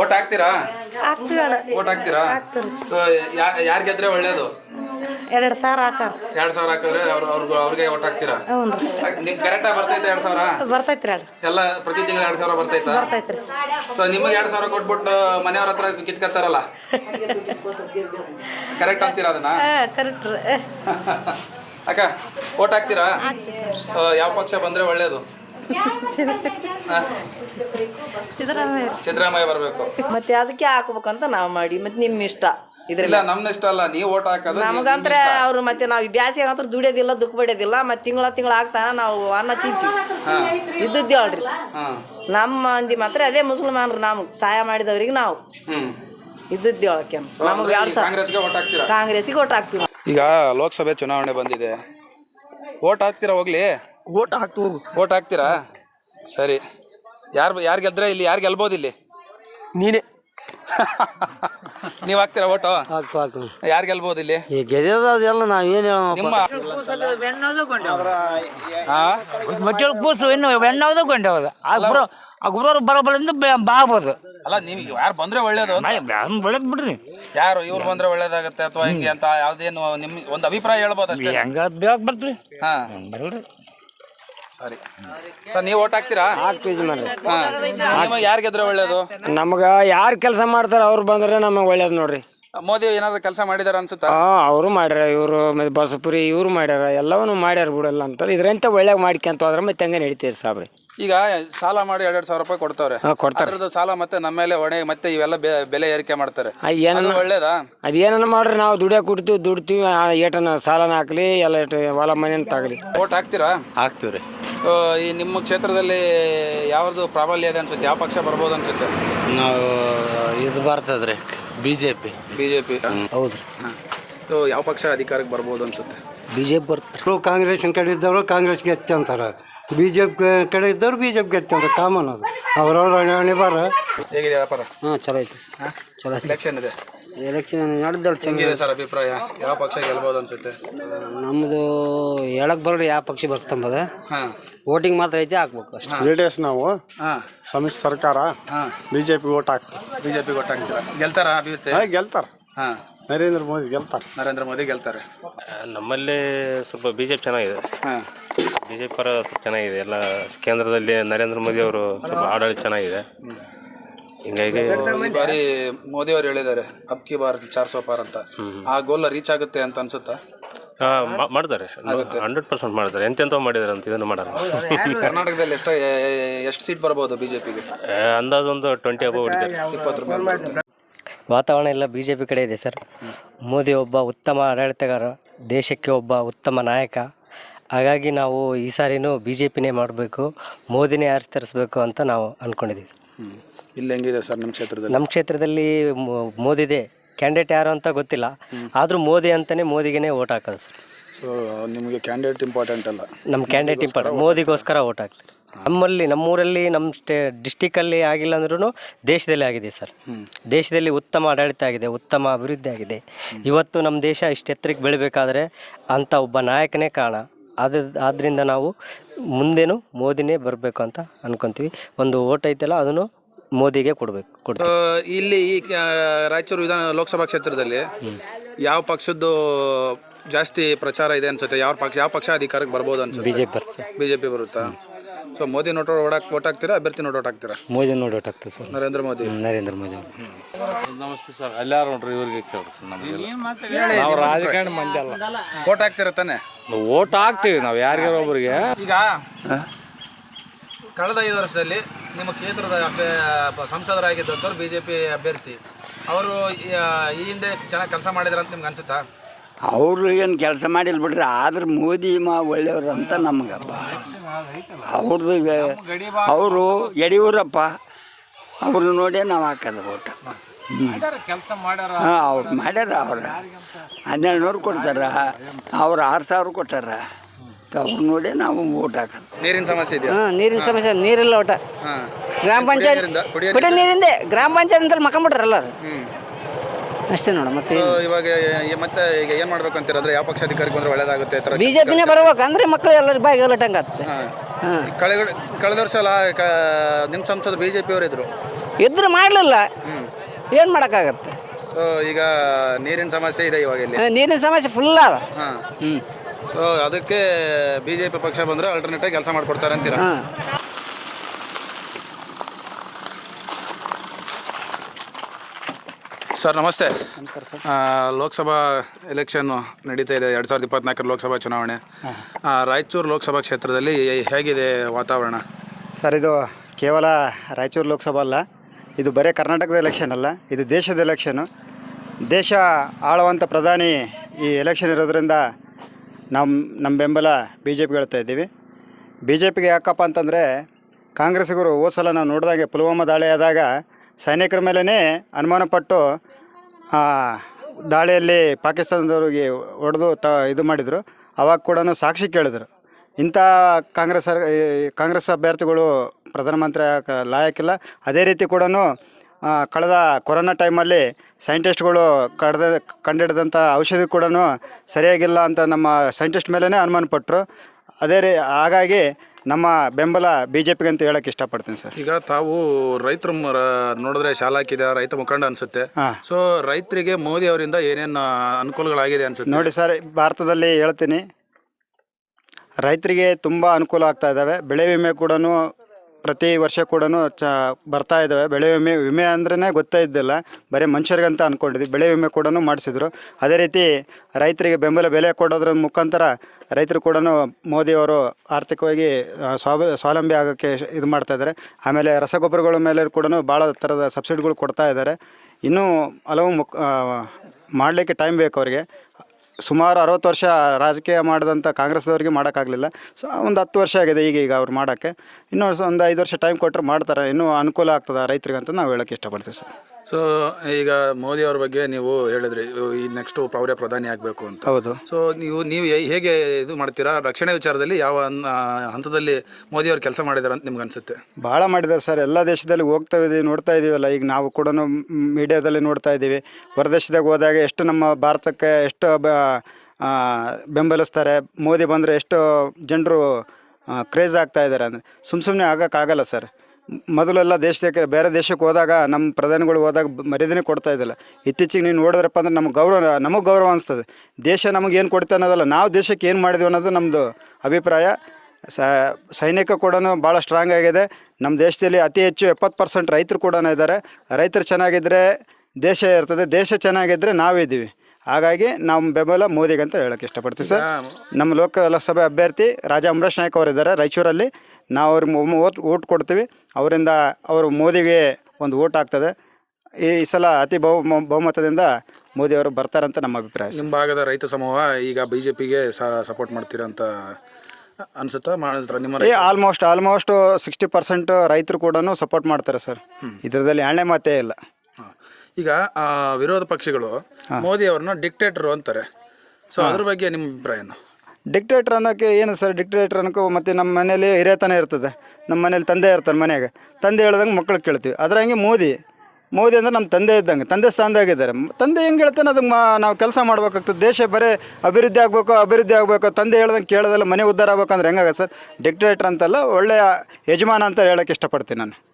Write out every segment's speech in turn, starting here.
Vote ಹಾಕ್ತೀರಾ? Vote vote ಹಾಕ್ತೀರಾ? ಯಾರು ಗೆದ್ರೆ ಒಳ್ಳೇದು? ಎರಡು ಸಾವಿರ ಹಾಕಾರ ಎರಡ್ ಸಾವಿರ ಹಾಕಿದ್ರೆ ಅವ್ರು ಅವ್ರಿಗೆ ಅವ್ರಿಗೆ ಒಟ್ಟು ಹಾಕ್ತೀರಾ? ನಿಮ್ಗೆ ಕರೆಕ್ಟ್ ನಿಮ್ ಕರೆಕ್ಟಾಗಿ ಬರ್ತೈತೆ ಎರಡ್ ಸಾವಿರ? ಬರ್ತೈತ್ರಿ ಎಲ್ಲ ಪ್ರತಿ ತಿಂಗಳು ಎರಡ್ ಸಾವಿರ ಬರ್ತೈತಾ? ಬರ್ತೈತ್ರಿ. ಸೊ ನಿಮಗೆ ಎರಡ್ ಸಾವಿರ ಕೊಟ್ಬಿಟ್ಟು ಮನೆಯವ್ರ ಹತ್ರ ಕಿತ್ಕೊತಾರಲ್ಲ? ಕರೆಕ್ಟ್ ಅಂತೀರಾ ಅದನ್ನ? ಕರೆಕ್ಟ್ ಅಕ್ಕ ಓಟ್ ಹಾಕ್ತೀರಾ? ಯಾವ ಪಕ್ಷ ಬಂದ್ರೆ ಒಳ್ಳೇದು? ಸಿದ್ದರಾಮಯ್ಯ ಸಿದ್ದರಾಮಯ್ಯ ಬರ್ಬೇಕು. ಮತ್ತೆ ಅದಕ್ಕೆ ಹಾಕ್ಬೇಕಂತ ನಾವು ಮಾಡಿ ಮತ್ತೆ ನಿಮ್ಮ ಇಷ್ಟ. ಇಲ್ಲ ನಮ್ಮ ನಮ್ನ ಇಷ್ಟ ಅಲ್ಲ ನೀವು ಓಟ್ ಹಾಕೋದು ನೀವು- ನಮಗಂತ್ರ. ಅವ್ರು ಮತ್ತೆ ನಾವು ಬ್ಯಾಸಿ ಅಂತ ದುಡಿಯೋದಿಲ್ಲ ದುಃಖ ಪಡೆಯೋದಿಲ್ಲ ಮತ್ತೆ ತಿಂಗಳ ತಿಂಗಳ ಆಗ್ತಾನ ನಾವು ಅನ್ನ ತಿಂತೀವಿ. ಇದ್ದದ್ದು ಹೇಳ್ರಿ ಹಾ. ನಮ್ಮ ಮಂದಿ ಮಾತ್ರ ಅದೇ ಮುಸಲ್ಮಾನ್ರು ನಮ್ಗೆ ಸಹಾಯ ಮಾಡಿದವ್ರಿಗೆ ನಾವು. ಹ್ಮ್. ಇದ್ದದ್ದು ಹೇಳಕ್ಕೆ So, ನಮ್ಗೆ ಯಾರು ಕಾಂಗ್ರೆಸ್ಗೆ ಓಟ್ ಹಾಕ್ತೀರಾ? ಕಾಂಗ್ರೆಸ್ಸಿಗೆ ಓಟ್ ಹಾಕ್ತೀವಿ. ಈಗ ಲೋಕಸಭೆ ಚುನಾವಣೆ ಬಂದಿದೆ. ಓಟ್ ಹಾಕ್ತೀರಾ ಹೋಗ್ಲಿ? ಓಟ್ ಹಾಕ್ತು. ಓಟ್ ಹಾಕ್ತೀರಾ? ಸರಿ. ಯಾರು ಯಾರು ಗೆದ್ರೆ ಇಲ್ಲಿ ಯಾರು ಗೆಲ್ಬೋದು ಇಲ್ಲಿ? ನೀನೇ. ನೀವು ಹಾಕ್ತೀರಾ ಓಟು ಹಾಕ್ತು ಹಾಕ್ತು. ಯಾರು ಗೆಲ್ಬೋದು ಇಲ್ಲಿ? ಈ ಗೆದ್ಯದ ಅದೆಲ್ಲ ನಾವು ಏನು ಹೇಳೋಣ ನಿಮ್ಮ ಹಾ ಮಚ್ಚಳ ಕೂಸು ಇನ್ನು ಬೆಣ್ಣವದು ಗೊಂಡವದು. ಆ ಗುರು ಆ ಗುರು ಬರೋಬರಿಂದ ಬಾಗ್ಬೋದು ಅಲ್ಲ ನೀವು ಯಾರು ಬಂದ್ರೆ ಒಳ್ಳೇದು? ಅಂತ. ಬೆಳೆದ್ ಬಿಡ್ರಿ ಯಾರು ಇವ್ರು ಬಂದ್ರೆ ಒಳ್ಳೇದಾಗತ್ತೆ ಅಥವಾ ಹಿಂಗೆ ಅಂತ ಯಾವ್ದೇನು ನಿಮ್ಗೆ ಒಂದು ಅಭಿಪ್ರಾಯ ಹೇಳ್ಬೋದು ಅಷ್ಟೇ ಹೆಂಗ ಬೇಗ ಬರ್ತೀರಿ? ಹಾ. ಬರಲ್ರಿ ಸರಿ. ಸರ್, ನೀವು ಓಟ್ ಹಾಕ್ತೀರಾ? ಹಾಕ್ತೀವಿ ಹಾ. ನಿಮಗೆ ಯಾರು ಗೆದ್ರೆ ಒಳ್ಳೇದು? ನಮ್ಗೆ ಯಾರು ಕೆಲಸ ಮಾಡ್ತಾರ ಅವ್ರು ಬಂದ್ರೆ ನಮಗೆ ಒಳ್ಳೇದು ನೋಡ್ರಿ. ಮೋದಿ ಏನಾದ್ರು ಕೆಲಸ ಮಾಡಿದಾರ ಅನ್ಸುತ್ತಾ? ಹಾಂ ಅವರು ಮಾಡ್ಯಾರ ಇವರು ಮತ್ತೆ ಬಸಪುರಿ ಇವ್ರು ಮಾಡ್ಯಾರ ಎಲ್ಲವನ್ನೂ ಮಾಡ್ಯಾರ ಬಿಡಲ್ಲ ಅಂತಾರೆ ಇದ್ರಂತ ಒಳ್ಳೆ ಮಾಡ್ಕೊಂತ ಹೋದ್ರೆ ಮತ್ತೆ ಹಂಗೆ ನಡೀತೀರಿ ಸಾಬ್ರಿ. ಈಗ ಸಾಲ ಮಾಡಿ ಎರಡೆರಡು ಸಾವಿರ ರೂಪಾಯಿ ಕೊಡ್ತಾವ್ರೆ. ಹಾಂ ಕೊಡ್ತಾರೆ. ಅದ್ರದ್ದು ಸಾಲ ಮತ್ತೆ ನಮ್ಮ ಮೇಲೆ ಹೊಣೆ ಮತ್ತೆ ಇವೆಲ್ಲ ಬೆ- ಬೆಲೆ ಏರಿಕೆ ಮಾಡ್ತಾರೆ. ಏನನ್ನ ಅದು ಒಳ್ಳೇದಾ? ಅದೇನನ್ನ ಮಾಡ್ರಿ ನಾವು ದುಡಿಯೋ ಕೊಡ್ತೀವಿ ದುಡ್ತೀವಿ ಆ, ಏಟನ ಸಾಲನ ಹಾಕ್ಲಿ ಎಲ್ಲ ಹೊಲ ಹೊಲ ಮನೆಯಂತ ತಗಲಿ. ಓಟ್ ಹಾಕ್ತೀರಾ? ಹಾಕ್ತೀವ್ರಿ. ಈ ನಿಮ್ಮ ಕ್ಷೇತ್ರದಲ್ಲಿ ಯಾವ್ದು ಪ್ರಾಬಲ್ಯ ಇದೆ ಅನ್ಸುತ್ತೆ? ಯಾವ ಪಕ್ಷ ಬರ್ಬೋದು ಅನ್ಸುತ್ತೆ? ನಾವು ಇದು ಬರ್ತದ್ರಿ ಬಿ ಜೆ ಪಿ ಬಿಜೆಪಿ ಹೌದ್ರಿ ಯಾವ ಪಕ್ಷ ಅಧಿಕಾರಕ್ಕೆ ಬರ್ಬೋದು ಅನ್ಸುತ್ತೆ? ಬಿ ಜೆ ಪಿ ಬರ್ತಾರೆ ಕಾಂಗ್ರೆಸ್ ಕಡೆ ಇದ್ದವರು ಕಾಂಗ್ರೆಸ್ ಗೆತ್ತೆ ಅಂತಾರೆ. ಬಿ ಜೆ ಪಿ ಕಡೆ ಇದ್ದವ್ರು ಬಿ ಜೆ ಪಿ ಕಾಮನ್ ಅದು. ಅವ್ರವ್ರ ಹಣೆ ಬಾರ ಹೇಗಿದೆ ವ್ಯಾಪಾರ? ಹಾಂ ಚಲೋ ಐತಿ ಚಲೋ ಎಲೆಕ್ಷನ್ ಇದೆ. ಎಲೆಕ್ಷನ್ ನಡೆದಲ್ಲ ಹೆಂಗಿದೆ ಸರ್ ಅಭಿಪ್ರಾಯ? ಯಾವ ಪಕ್ಷ ಗೆಲ್ಬೋದು ಅನ್ಸುತ್ತೆ? ನಮ್ಮದು ಹೇಳಕ್ ಬರೋದು ಯಾವ ಪಕ್ಷ ಬರ್ತಂಬದ ಹಾ. ವೋಟಿಂಗ್ ಮಾತ್ರ ಐತೆ ಹಾಕ್ಬೇಕು ಅಷ್ಟೇ. ಜೆ ಡಿ ಎಸ್ ನಾವು ಹಾ. ಸಮ್ಮಿಶ್ರ ಸರ್ಕಾರ ಹಾ. ಬಿ ಜೆ ಪಿ ಓಟ್ ಹಾಕ್ತಾರೆ ಬಿಜೆಪಿ ಓಟ್ ಹಾಕ್ತೀರಾ? ಗೆಲ್ತಾರ ಅಭಿವೃದ್ಧಿ? ಗೆಲ್ತಾರೆ. ಹಾ. ನರೇಂದ್ರ ಮೋದಿ ಗೆಲ್ತಾರೆ. ನರೇಂದ್ರ ಮೋದಿ ಗೆಲ್ತಾರೆ. ನಮ್ಮಲ್ಲಿ ಸ್ವಲ್ಪ ಬಿ ಜೆ ಪಿ ಚೆನ್ನಾಗಿದೆ. ಹಾ. ಬಿ ಜೆ ಪಿ ಪರ ಸ್ವಲ್ಪ ಚೆನ್ನಾಗಿದೆ. ಎಲ್ಲ ಕೇಂದ್ರದಲ್ಲಿ ನರೇಂದ್ರ ಮೋದಿ ಅವರು ಸ್ವಲ್ಪ ಆಡಳಿತ ಚೆನ್ನಾಗಿದೆ. ಹಿಂಗಾಗಿ ಈ ಬಾರಿ ಮೋದಿ ಅವರು ಹೇಳಿದ್ದಾರೆ ಅಬ್ಕಿ ಬಾರ್ ಚಾರ್ ಸೋ ಪಾರ್ ಅಂತ. ಆ ಗೋಲ್ ರೀಚ್ ಆಗುತ್ತೆ ಅಂತ ಅನ್ಸುತ್ತಾ? ಮಾಡಿದ್ದಾರೆ ಮಾ- ಮಾಡ್ತಾರೆ. ಹಂಡ್ರೆಡ್ ಪರ್ಸೆಂಟ್ ಮಾಡ್ತಾರೆ. ಎಂತೆಂತ ಮಾಡಿದ್ದಾರೆ ಅಂತ ಇದನ್ನು ಮಾಡಲ್ಲ ಕರ್ನಾಟಕದಲ್ಲಿ ಎಷ್ಟು ಎಷ್ಟು ಸೀಟ್ ಬರ್ಬೋದು ಬಿಜೆಪಿಗೆ? ಆ, ಅಂದಾಜು ಒಂದು ಟ್ವೆಂಟಿ ಅಬೋ ಹೊಡಿದ್ದಾರೆ ಇಪ್ಪತ್ತು ಮೇಲೆ ವಾತಾವರಣ ಎಲ್ಲ ಬಿ ಜೆ ಪಿ ಕಡೆ ಇದೆ ಸರ್. ಮೋದಿ ಒಬ್ಬ ಉತ್ತಮ ಆಡಳಿತಗಾರ ದೇಶಕ್ಕೆ ಒಬ್ಬ ಉತ್ತಮ ನಾಯಕ. ಹಾಗಾಗಿ ನಾವು ಈ ಸಾರಿನೂ ಬಿ ಜೆ ಪಿನೇ ಮಾಡಬೇಕು ಮೋದಿನೇ ಆರಿಸ್ತರಿಸ್ಬೇಕು ಅಂತ ನಾವು ಅಂದ್ಕೊಂಡಿದ್ದೀವಿ ಇಲ್ಲ ಹೆಂಗಿದೆ ಸರ್ ನಮ್ಮ ಕ್ಷೇತ್ರದಲ್ಲಿ? ನಮ್ಮ ಕ್ಷೇತ್ರದಲ್ಲಿ ಮೋ- ಮೋದಿದೆ. ಕ್ಯಾಂಡಿಡೇಟ್ ಯಾರು ಅಂತ ಗೊತ್ತಿಲ್ಲ. ಆದರೂ ಮೋದಿ ಅಂತಲೇ ಮೋದಿಗೇ ಓಟ್ ಹಾಕೋದು ಸರ್. ಸೊ ನಿಮಗೆ ಕ್ಯಾಂಡಿಡೇಟ್ ಇಂಪಾರ್ಟೆಂಟ್ ಅಲ್ಲ? ನಮ್ಮ ಕ್ಯಾಂಡಿಡೇಟ್ ಇಂಪಾರ್ಟೆಂಟ್ ಮೋದಿಗೋಸ್ಕರ ಓಟ್ ಹಾಕ್ತಾರೆ ನಮ್ಮಲ್ಲಿ ನಮ್ಮೂರಲ್ಲಿ ನಮ್ಮ ಸ್ಟೇ ಡಿಸ್ಟಿಕಲ್ಲಿ ಆಗಿಲ್ಲ ಅಂದ್ರೂ ದೇಶದಲ್ಲಿ ಆಗಿದೆ ಸರ್. ದೇಶದಲ್ಲಿ ಉತ್ತಮ ಆಡಳಿತ ಆಗಿದೆ ಉತ್ತಮ ಅಭಿವೃದ್ಧಿ ಆಗಿದೆ. ಇವತ್ತು ನಮ್ಮ ದೇಶ ಇಷ್ಟು ಎತ್ತರಕ್ಕೆ ಬೆಳಿಬೇಕಾದ್ರೆ ಅಂಥ ಒಬ್ಬ ನಾಯಕನೇ ಕಾರಣ. ಅದು ಆದ್ದರಿಂದ ನಾವು ಮುಂದೇನು ಮೋದಿನೇ ಬರಬೇಕು ಅಂತ ಅನ್ಕೊಂತೀವಿ. ಒಂದು ಓಟ್ ಐತಲ್ಲ ಅದನ್ನು ಮೋದಿಗೆ ಕೊಡಬೇಕು ಕೊಡ್ತೀವಿ. ಇಲ್ಲಿ ಈ ಕ- ರಾಯಚೂರು ವಿಧಾನ ಲೋಕಸಭಾ ಕ್ಷೇತ್ರದಲ್ಲಿ ಯಾವ ಪಕ್ಷದ್ದು ಜಾಸ್ತಿ ಪ್ರಚಾರ ಇದೆ ಅನ್ಸುತ್ತೆ? ಯಾವ ಪಕ್ಷ ಯಾವ ಪಕ್ಷ ಅಧಿಕಾರಕ್ಕೆ ಬರ್ಬೋದು ಅನ್ಸುತ್ತೆ? ಬಿ ಜೆ ಪಿ ಬಿಜೆಪಿ ಬರುತ್ತಾ? ಸೊ ಮೋದಿ ನೋಟ್ ಓಡಾಕ್ ಓಟ್ ಹಾಕ್ತೀರಾ? ಅಭ್ಯರ್ಥಿ ನೋಟ್ ಓಟ್ ಹಾಕ್ತೀರಾ? ಮೋದಿ ನೋಡಿ ಓಟ್ ಹಾಕ್ತೀವಿ ಸರ್. ನರೇಂದ್ರ ಮೋದಿ. ನರೇಂದ್ರ ಮೋದಿ ನಮಸ್ತೆ ಸರ್. ಎಲ್ಲಾರು ನೋಡ್ರಿ ಇವ್ರಿಗೆ ಕೇಳ್ರಿ ನಾವು ರಾಜಕಾರಣ ಮಂದಿ ಅಲ್ಲ. ಓಟ್ ಹಾಕ್ತೀರಾ ತಾನೆ? ಓಟ್ ಹಾಕ್ತೀವಿ ನಾವು ಯಾರಿಗಾರ ಒಬ್ಬರಿಗೆ ಈಗ ಕಳೆದ ಐದು ವರ್ಷದಲ್ಲಿ ನಿಮ್ಮ ಕ್ಷೇತ್ರದ ಸಂಸದರಾಗಿದ್ದಂಥವ್ರು ಬಿ ಜೆ ಪಿ ಅಭ್ಯರ್ಥಿ. ಅವರು ಈ ಹಿಂದೆ ಚೆನ್ನಾಗಿ ಕೆಲಸ ಮಾಡಿದ್ರ ಅಂತ ನಿಮ್ಗೆ ಅನ್ಸುತ್ತಾ? ಅವರು ಏನು ಕೆಲಸ ಮಾಡಿಲ್ಲ ಬಿಡ್ರಿ. ಆದ್ರೆ ಮೋದಿ ಮಾ ಒಳ್ಳೆಯವ್ರು ಅಂತ ನಮಗಪ್ಪ ಅವ್ರದ್ದು ಅವರು ಯಡಿಯೂರಪ್ಪ ಅವ್ರನ್ನ ನೋಡೇ ನಾವು ಹಾಕೋದು ಓಟ. ಹಾಂ. ಅವ್ರು ಮಾಡ್ಯಾರ ಅವ್ರು. ಹನ್ನೆರಡು ನೂರು ಕೊಡ್ತಾರ ಅವ್ರು ಆರು ಸಾವಿರ ಕೊಟ್ಟಾರ. ಅವ್ರು ನೋಡಿ ನಾವು ಊಟ ಹಾಕೋದು. ನೀರಿನ ಸಮಸ್ಯೆ ಇದೆಯಾ? ಹಾಂ ನೀರಿನ ಸಮಸ್ಯೆ ನೀರಿಲ್ಲ ಓಟ ಹಾಂ. ಗ್ರಾಮ ಪಂಚಾಯತ್ ಕುಡಿಯೋ ಕುಡಿಯೋ ನೀರಿಂದೆ ಗ್ರಾಮ ಪಂಚಾಯತ್ ಅಂದ್ರೆ ಮಕ್ಕಂಬಿಟ್ರೆ ಎಲ್ಲರು ಅಷ್ಟೇ ನೋಡ ಮತ್ತೆ ಇವಾಗ ಮತ್ತೆ ಈಗ ಏನು ಮಾಡ್ಬೇಕು ಅಂತೀರ ಅಂದ್ರೆ ಯಾವ ಪಕ್ಷ ಅಧಿಕಾರಕ್ಕೆ ಬಂದ್ರೆ ಒಳ್ಳೇದಾಗುತ್ತೆ ಈ ಬರ್ಬೇಕು ಅಂದ್ರೆ ಮಕ್ಕಳು ಎಲ್ಲರ ಬಾಯಿಗೆ ಎಲ್ಲಟಂಗೆ ಆಗುತ್ತೆ ಹಾಂ. ಕಳೆದ ಕಳೆದ ವರ್ಷ ಅಲ್ಲ ಕ- ನಿಮ್ಮ ಸಂಸದ ಬಿಜೆಪಿ ಅವರು ಇದ್ರು. ಇದ್ರೆ ಮಾಡಲಿಲ್ಲ. ಏನು ಮಾಡೋಕ್ಕಾಗತ್ತೆ? ಸೊ ಈಗ ನೀರಿನ ಸಮಸ್ಯೆ ಇದೆ ಇವಾಗ ಇಲ್ಲಿ. ನೀರಿನ ಸಮಸ್ಯೆ ಫುಲ್ ಅದ. ಹಾಂ. ಹ್ಞೂ ಸೊ ಅದಕ್ಕೆ ಬಿಜೆಪಿ ಪಕ್ಷ ಬಂದ್ರೆ ಆಲ್ಟರ್ನೇಟ್ ಕೆಲಸ ಮಾಡ್ಕೊಡ್ತಾರೆ ಅಂತೀರಾ? ಹಾಂ. ಸರ್ ನಮಸ್ತೆ. ನಮಸ್ಕಾರ ಸರ್. ಲೋಕಸಭಾ ಎಲೆಕ್ಷನ್ ನಡೀತಾ ಇದೆ ಎರಡು ಸಾವಿರದ ಇಪ್ಪತ್ನಾಲ್ಕರ ಲೋಕಸಭಾ ಚುನಾವಣೆ. ರಾಯಚೂರು ಲೋಕಸಭಾ ಕ್ಷೇತ್ರದಲ್ಲಿ ಹೇಗಿದೆ ವಾತಾವರಣ? ಸರ್ ಇದು ಕೇವಲ ರಾಯಚೂರು ಲೋಕಸಭಾ ಅಲ್ಲ ಇದು ಬರೀ ಕರ್ನಾಟಕದ ಎಲೆಕ್ಷನ್ ಅಲ್ಲ ಇದು ದೇಶದ ಎಲೆಕ್ಷನು ದೇಶ ಆಳುವಂಥ ಪ್ರಧಾನಿ ಈ ಎಲೆಕ್ಷನ್ ಇರೋದ್ರಿಂದ ನಮ್ಮ ನಮ್ಮ ಬೆಂಬಲ ಬಿ ಜೆ ಪಿಗೆ ಹೇಳ್ತಾ ಇದ್ದೀವಿ. ಬಿ ಜೆ ಪಿಗೆ ಯಾಕಪ್ಪ ಅಂತಂದರೆ ಕಾಂಗ್ರೆಸ್ಸಿಗರು ಹೋದ ಸಲ ನಾವು ನೋಡಿದಾಗೆ ಪುಲ್ವಾಮಾ ದಾಳಿ ಆದಾಗ ಸೈನಿಕರ ಮೇಲೇ ಅನುಮಾನಪಟ್ಟು ದಾಳಿಯಲ್ಲಿ ಪಾಕಿಸ್ತಾನದವ್ರಿಗೆ ಹೊಡೆದು ತ, ಇದು ಮಾಡಿದರು. ಅವಾಗ ಕೂಡ ಸಾಕ್ಷಿ ಕೇಳಿದರು. ಇಂಥ ಕಾಂಗ್ರೆಸ್ ಕಾಂಗ್ರೆಸ್ ಅಭ್ಯರ್ಥಿಗಳು ಪ್ರಧಾನಮಂತ್ರಿ ಲಾಯಕ್ಕಿಲ್ಲ ಅದೇ ರೀತಿ ಕೂಡ ಕಳೆದ ಕೊರೋನಾ ಟೈಮಲ್ಲಿ ಸೈಂಟಿಸ್ಟ್ಗಳು ಕಡ್ದ, ಕಂಡಿಡಿದಂಥ ಔಷಧಿ ಕೂಡ ಸರಿಯಾಗಿಲ್ಲ ಅಂತ ನಮ್ಮ ಸೈಂಟಿಸ್ಟ್ ಮೇಲೇ ಅನುಮಾನಪಟ್ಟರು ಅದೇ ರೀ, ಹಾಗಾಗಿ ನಮ್ಮ ಬೆಂಬಲ ಬಿ ಜೆ ಪಿಗೆ ಅಂತ ಹೇಳಕ್ಕೆ ಇಷ್ಟಪಡ್ತೀನಿ ಸರ್. ಈಗ ತಾವು ರೈತರ ನೋಡಿದ್ರೆ ಶಾಲಾ ಹಾಕಿದ ರೈತ ಮುಖಂಡ ಅನ್ಸುತ್ತೆ. ಹಾಂ. ಸೊ ರೈತರಿಗೆ ಮೋದಿ ಅವರಿಂದ ಏನೇನು ಅನುಕೂಲಗಳಾಗಿದೆ ಅನ್ಸುತ್ತೆ? ನೋಡಿ ಸರ್ ಭಾರತದಲ್ಲಿ ಹೇಳ್ತೀನಿ. ರೈತರಿಗೆ ತುಂಬ ಅನುಕೂಲ ಆಗ್ತಾ ಇದ್ದಾವೆ ಬೆಳೆ ವಿಮೆ ಕೂಡ ಪ್ರತಿ ವರ್ಷ ಕೂಡ ಚ, ಬರ್ತಾ ಇದ್ದಾವೆ ಬೆಳೆ ವಿಮೆ ವಿಮೆ ಅಂದ್ರೇ ಗೊತ್ತೇ ಇದ್ದಿಲ್ಲ. ಬರೀ ಮನುಷ್ಯರಿಗಂತ ಅಂದ್ಕೊಂಡಿದ್ವಿ ಬೆಳೆ ವಿಮೆ ಕೂಡ ಮಾಡಿಸಿದ್ರು. ಅದೇ ರೀತಿ ರೈತರಿಗೆ ಬೆಂಬಲ ಬೆಲೆ ಕೊಡೋದ್ರ ಮುಖಾಂತರ ರೈತರು ಕೂಡ ಮೋದಿಯವರು ಆರ್ಥಿಕವಾಗಿ ಸ್ವಾವ ಸ್ವಾವಲಂಬಿ ಆಗೋಕ್ಕೆ ಇದು ಮಾಡ್ತಾ ಇದ್ದಾರೆ ಆಮೇಲೆ ರಸಗೊಬ್ಬರಗಳ ಮೇಲೆ ಕೂಡ ಭಾಳ ಥರದ ಸಬ್ಸಿಡಿಗಳು ಕೊಡ್ತಾ ಇದ್ದಾರೆ ಇನ್ನೂ ಹಲವು ಮುಕ್ ಮಾಡಲಿಕ್ಕೆ ಟೈಮ್ ಬೇಕು ಅವರಿಗೆ. ಸುಮಾರು ಅರವತ್ತು ವರ್ಷ ರಾಜಕೀಯ ಮಾಡಿದಂಥ ಕಾಂಗ್ರೆಸ್ದವ್ರಿಗೆ ಮಾಡೋಕ್ಕಾಗಲಿಲ್ಲ. ಸೊ, ಒಂದು ಹತ್ತು ವರ್ಷ ಆಗಿದೆ ಈಗ ಈಗ ಅವ್ರು ಮಾಡೋಕ್ಕೆ. ಇನ್ನೂ ಒಂದು ಐದು ವರ್ಷ ಟೈಮ್ ಕೊಟ್ಟರೆ ಮಾಡ್ತಾರೆ. ಇನ್ನೂ ಅನುಕೂಲ ಆಗ್ತದೆ ರೈತರಿಗೆ ಅಂತ ನಾವು ಹೇಳೋಕ್ಕೆ ಇಷ್ಟಪಡ್ತೀವಿ ಸರ್. ಸೊ ಈಗ ಮೋದಿ ಅವ್ರ ಬಗ್ಗೆ ನೀವು ಹೇಳಿದ್ರಿ ಈ ನೆಕ್ಸ್ಟ್ ಅವರೇ ಪ್ರಧಾನಿ ಆಗಬೇಕು ಅಂತ. ಹೌದು. ಸೊ ನೀವು ನೀವು ಹೇ- ಹೇಗೆ ಇದು ಮಾಡ್ತೀರಾ? ರಕ್ಷಣೆ ವಿಚಾರದಲ್ಲಿ ಯಾವ ಹನ್- ಆ, ಹಂತದಲ್ಲಿ ಮೋದಿ ಅವರು ಕೆಲಸ ಮಾಡಿದಾರೆ ಅಂತ ನಿಮ್ಗೆ ಅನ್ಸುತ್ತೆ? ಭಾಳ ಮಾಡಿದ್ದಾರೆ ಸರ್. ಎಲ್ಲ ದೇಶದಲ್ಲಿ ಹೋಗ್ತಾ ಇದ್ದೀವಿ ನೋಡ್ತಾ ಇದ್ದೀವಲ್ಲ. ಈಗ ನಾವು ಕೂಡ ಮೀಡಿಯಾದಲ್ಲಿ ನೋಡ್ತಾ ಇದ್ದೀವಿ. ಹೊರದೇಶದಾಗ ಹೋದಾಗ ಎಷ್ಟು ನಮ್ಮ ಭಾರತಕ್ಕೆ ಎಷ್ಟು ಬ ಆ, ಬೆಂಬಲಿಸ್ತಾರೆ. ಮೋದಿ ಬಂದರೆ ಎಷ್ಟು ಜನರು ಕ್ರೇಜ್ ಆಗ್ತಾ ಇದ್ದಾರೆ ಅಂದರೆ. ಸುಮ್ಮ ಸುಮ್ಮನೆ ಆಗೋಕ್ಕಾಗಲ್ಲ ಸರ್. ಮೊದಲೆಲ್ಲ ದೇಶಕ್ಕೆ, ಬೇರೆ ದೇಶಕ್ಕೆ ಹೋದಾಗ ನಮ್ಮ ಪ್ರಧಾನಿಗಳು ಹೋದಾಗ ಮರ್ಯಾದನೆ ಕೊಡ್ತಾ ಇದ್ದಿಲ್ಲ. ಇತ್ತೀಚೆಗೆ ನೀವು ನೋಡಿದ್ರಪ್ಪ ಅಂದ್ರೆ ನಮ್ಗೆ ಗೌರವ, ನಮಗೆ ಗೌರವ ಅನಿಸ್ತದೆ. ದೇಶ ನಮಗೆ ಏನು ಕೊಡ್ತಾ ಅನ್ನೋದಲ್ಲ, ನಾವು ದೇಶಕ್ಕೆ ಏನು ಮಾಡಿದ್ವಿ ಅನ್ನೋದು ನಮ್ಮದು ಅಭಿಪ್ರಾಯ. ಸೈನಿಕ ಕೂಡ ಭಾಳ ಸ್ಟ್ರಾಂಗ್ ಆಗಿದೆ. ನಮ್ಮ ದೇಶದಲ್ಲಿ ಅತಿ ಹೆಚ್ಚು ಎಪ್ಪತ್ತು ಪರ್ಸೆಂಟ್ ರೈತರು ಕೂಡ ಇದ್ದಾರೆ. ರೈತರು ಚೆನ್ನಾಗಿದ್ದರೆ ದೇಶ ಇರ್ತದೆ, ದೇಶ ಚೆನ್ನಾಗಿದ್ದರೆ ನಾವಿದ್ದೀವಿ ಹಾಗಾಗಿ ನಮ್ಮ ಬೆಂಬಲ ಮೋದಿಗೆ ಅಂತ ಹೇಳೋಕ್ಕೆ ಇಷ್ಟಪಡ್ತೀವಿ ಸರ್. ನಮ್ಮ ಲೋಕಸಭೆ ಅಭ್ಯರ್ಥಿ ರಾಜಾ ಅಮರೇಶ್ ನಾಯ್ಕ ಅವರಿದ್ದಾರೆ ರಾಯಚೂರಲ್ಲಿ. ನಾವು ಅವ್ರಿಗೆ ಓಟ್ ಓಟ್ ಕೊಡ್ತೀವಿ. ಅವರಿಂದ ಅವರು ಮೋದಿಗೆ ಒಂದು ಓಟ್ ಆಗ್ತದೆ. ಈ ಸಲ ಅತಿ ಬಹು ಬಹುಮತದಿಂದ ಮೋದಿ ಅವರು ಬರ್ತಾರಂತ ನಮ್ಮ ಅಭಿಪ್ರಾಯ ನಿಮ್ಮ ಭಾಗದ ರೈತ ಸಮೂಹ ಈಗ ಬಿ ಜೆ ಪಿಗೆ ಸಪೋರ್ಟ್ ಮಾಡ್ತೀರಂತ ಅನ್ಸುತ್ತಾ? ಮಾಡಿದ್ರ ನಿಮ್ಮ ಏ ಆಲ್ಮೋಸ್ಟ್ ಆಲ್ಮೋಸ್ಟ್ ಸಿಕ್ಸ್ಟಿ ಪರ್ಸೆಂಟ್ ರೈತರು ಕೂಡ ಸಪೋರ್ಟ್ ಮಾಡ್ತಾರೆ ಸರ್. ಇದರದಲ್ಲಿ ಎರಡನೇ ಮಾತೇ ಇಲ್ಲ. ಈಗ ಆ, ವಿರೋಧ ಪಕ್ಷಗಳು ಮೋದಿ ಅವ್ರನ್ನ ಡಿಕ್ಟೇಟರ್ ಅಂತಾರೆ. ಸೊ ಅದ್ರ ಬಗ್ಗೆ ನಿಮ್ಮ ಅಭಿಪ್ರಾಯ ಡಿಕ್ಟೇಟ್ರ್ ಅನ್ನೋಕ್ಕೆ ಏನು ಸರ್ ಡಿಕ್ಟೇಟ್ರ್ ಅನ್ನೋಕ್ಕೂ ಮತ್ತು ನಮ್ಮ ಮನೇಲಿ ಹಿರಿಯತನ ಇರ್ತದೆ. ನಮ್ಮ ಮನೇಲಿ ತಂದೆ ಇರ್ತಾರೆ ಮನೆಯಾಗ. ತಂದೆ ಹೇಳ್ದಂಗೆ ಮಕ್ಳು ಕೇಳ್ತೀವಿ. ಅದ್ರ ಹಂಗೆ ಮೋದಿ ಮೋದಿ ಅಂದ್ರೆ ನಮ್ಮ ತಂದೆ ಇದ್ದಂಗೆ ತಂದೆ ಸ್ಥಾನದಾಗಿದ್ದಾರೆ ಮ್- ತಂದೆ ಹೆಂಗೆ ಹೇಳ್ತಾನೆ ಅದಕ್ಕೆ ಮಾ ನಾವು ಕೆಲಸ ಮಾಡ್ಬೇಕಾಗ್ತದೆ. ದೇಶ ಬರೀ ಅಭಿವೃದ್ಧಿ ಆಗಬೇಕು ಅಭಿವೃದ್ಧಿ ಆಗಬೇಕು ತಂದೆ ಹೇಳ್ದಂಗೆ ಕೇಳೋದಲ್ಲ ಮನೆ ಉದ್ಧಾರ ಆಗ್ಬೇಕಂದ್ರೆ ಹೆಂಗಾಗ ಸರ್ ಡಿಕ್ಟೇಟ್ರ್ ಅಂತಲ್ಲ ಒಳ್ಳೆಯ ಯಜಮಾನ ಅಂತ ಹೇಳೋಕ್ಕೆ ಇಷ್ಟಪಡ್ತೀನಿ ನಾನು.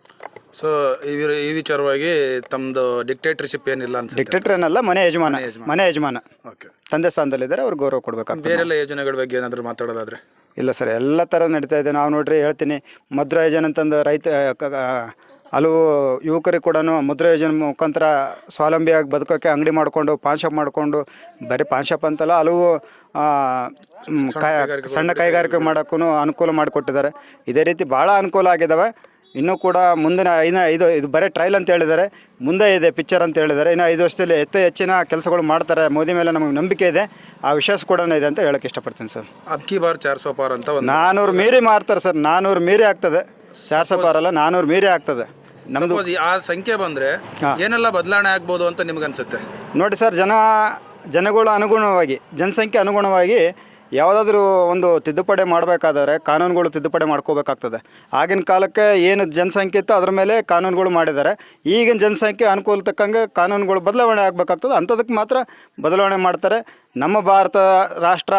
ಸೊ ಈ ವಿರ- ಈ ವಿಚಾರವಾಗಿ ತಮ್ಮದು ಡಿಕ್ಟೇಟರ್ಶಿಪ್ ಏನಿಲ್ಲ ಅನ್ಸುತ್ತೆ? ಡಿಕ್ಟೇಟರ್ ಏನಲ್ಲ ಮನೆ ಯಜಮಾನ. ಮನೆ ಯಜಮಾನ. ಓಕೆ ತಂದೆ ಸ್ಥಾನದಲ್ಲಿದ್ದಾರೆ ಅವ್ರಿಗೆ ಗೌರವ ಕೊಡಬೇಕಾಗ್ತದೆ. ಬೇರೆಲ್ಲ ಯೋಜನೆಗಳ ಬಗ್ಗೆ ಏನಾದರೂ ಮಾತಾಡೋದಾದ್ರೆ? ಇಲ್ಲ ಸರ್ ಎಲ್ಲ ಥರ ನಡೀತಾ ಇದೆ. ನಾವು ನೋಡ್ರಿ ಹೇಳ್ತೀನಿ. ಮುದ್ರಾ ಯೋಜನೆ ಅಂತಂದು ರೈತ ಕ- ಹಲವು ಯುವಕರಿಗೆ ಕೂಡ ಮುದ್ರಾ ಯೋಜನೆ ಮುಖಾಂತರ ಸ್ವಾವಲಂಬಿಯಾಗಿ ಬದುಕೋಕ್ಕೆ ಅಂಗಡಿ ಮಾಡಿಕೊಂಡು ಪಾನ್ ಶಾಪ್ ಮಾಡಿಕೊಂಡು ಬರೀ ಪಾನ್ ಶಾಪ್ ಅಂತಲ್ಲ ಹಲವು ಆ, ಮ್, ಕೈ- ಸಣ್ಣ ಕೈಗಾರಿಕೆ ಮಾಡೋಕ್ಕೂ ಅನುಕೂಲ ಮಾಡಿಕೊಟ್ಟಿದ್ದಾರೆ. ಇದೇ ರೀತಿ ಭಾಳ ಅನುಕೂಲ ಆಗಿದ್ದಾವೆ ಇನ್ನೂ ಕೂಡ ಮುಂದಿನ ಇನ್ನು ಇದು ಇದು ಬರೀ ಟ್ರಯಲ್ ಅಂತ ಹೇಳಿದ್ದಾರೆ. ಮುಂದೆ ಇದೆ ಪಿಕ್ಚರ್ ಅಂತ ಹೇಳಿದ್ದಾರೆ. ಇನ್ನು ಐದು ವರ್ಷದಲ್ಲಿ ಹೆಚ್ಚು ಹೆಚ್ಚಿನ ಕೆಲಸಗಳು ಮಾಡ್ತಾರೆ ಮೋದಿ ಮೇಲೆ ನಮಗೆ ನಂಬಿಕೆ ಇದೆ. ಆ ವಿಶ್ವಾಸ ಕೂಡ ಇದೆ ಅಂತ ಹೇಳಕ್ಕೆ ಇಷ್ಟಪಡ್ತೀನಿ ಸರ್. ಅಕ್ಕಿ ಬಾರ್ ಚಾರ್ ಸೋ ಪಾರ್ ಅಂತ ಒಂದು ನಾನೂರು ಮೀರಿ ಮಾರ್ತಾರೆ ಸರ್. ನಾನೂರು ಮೀರಿ ಆಗ್ತದೆ. ಚಾರ್ ಸौ ಪಾರ್ ಅಲ್ಲ ನಾನೂರು ಮೀರಿ ಆಗ್ತದೆ. ನಮ್ದು ಆ ಸಂಖ್ಯೆ ಬಂದರೆ ಏನೆಲ್ಲ ಬದಲಾವಣೆ ಆಗ್ಬೋದು ಅಂತ ನಿಮ್ಗೆ ಅನಿಸುತ್ತೆ ನೋಡಿ ಸರ್ ಜನ ಜನಗಳ ಅನುಗುಣವಾಗಿ ಜನಸಂಖ್ಯೆ ಅನುಗುಣವಾಗಿ ಯಾವುದಾದ್ರೂ ಒಂದು ತಿದ್ದುಪಡಿ ಮಾಡಬೇಕಾದ್ರೆ ಕಾನೂನುಗಳು ತಿದ್ದುಪಡಿ ಮಾಡ್ಕೋಬೇಕಾಗ್ತದೆ. ಆಗಿನ ಕಾಲಕ್ಕೆ ಏನು ಜನಸಂಖ್ಯೆ ಇತ್ತು ಅದ್ರ ಮೇಲೆ ಕಾನೂನುಗಳು ಮಾಡಿದ್ದಾರೆ. ಈಗಿನ ಜನಸಂಖ್ಯೆ ಅನುಕೂಲ ತಕ್ಕಂಗೆ ಕಾನೂನುಗಳು ಬದಲಾವಣೆ ಆಗಬೇಕಾಗ್ತದೆ. ಅಂಥದಕ್ಕೆ ಮಾತ್ರ ಬದಲಾವಣೆ ಮಾಡ್ತಾರೆ. ನಮ್ಮ ಭಾರತ ರಾಷ್ಟ್ರ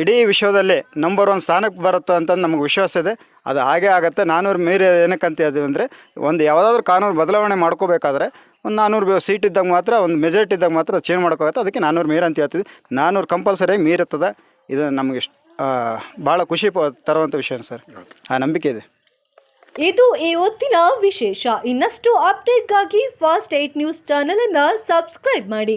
ಇಡೀ ವಿಶ್ವದಲ್ಲಿ ನಂಬರ್ ಒನ್ ಸ್ಥಾನಕ್ಕೆ ಬರುತ್ತೆ ಅಂತ ನಮಗೆ ವಿಶ್ವಾಸ ಇದೆ. ಅದು ಹಾಗೇ ಆಗುತ್ತೆ. ನಾನ್ನೂರು ಮೀರಿ ಏನಕ್ಕಂತ ಇದ್ದೀವಿ ಅಂದರೆ, ಒಂದು ಯಾವುದಾದ್ರೂ ಕಾನೂನು ಬದಲಾವಣೆ ಮಾಡ್ಕೋಬೇಕಾದ್ರೆ ಒಂದು ನಾನ್ನೂರು ಸೀಟ್ ಇದ್ದಾಗ ಮಾತ್ರ, ಒಂದು ಮೆಜಾರಿಟಿ ಇದ್ದಾಗ ಮಾತ್ರ ಚೇಂಜ್ ಮಾಡ್ಕೋಬೇಕು ಅದಕ್ಕೆ ನಾನ್ನೂರು ಮೀರ್ ಅಂತ ಹೇಳ್ತೀವಿ ನಾನ್ನೂರು ಕಂಪಲ್ಸರಿಯಾಗಿ ಮೀರುತ್ತದೆ ಇದು ನಮಗೆ ಬಹಳ ಭಾಳ ಖುಷಿ ತರುವಂತ ತರುವಂಥ ವಿಷಯ ಸರ್ ಆ ನಂಬಿಕೆ ಇದೆ. ಇದು ಈ ಹೊತ್ತಿನ ವಿಶೇಷ. ಇನ್ನಷ್ಟು ಅಪ್ಡೇಟ್ಗಾಗಿ ಫಾಸ್ಟ್ ಏಟ್ ನ್ಯೂಸ್ ಚಾನೆಲ್ ಅನ್ನ ಸಬ್ಸ್ಕ್ರೈಬ್ ಮಾಡಿ.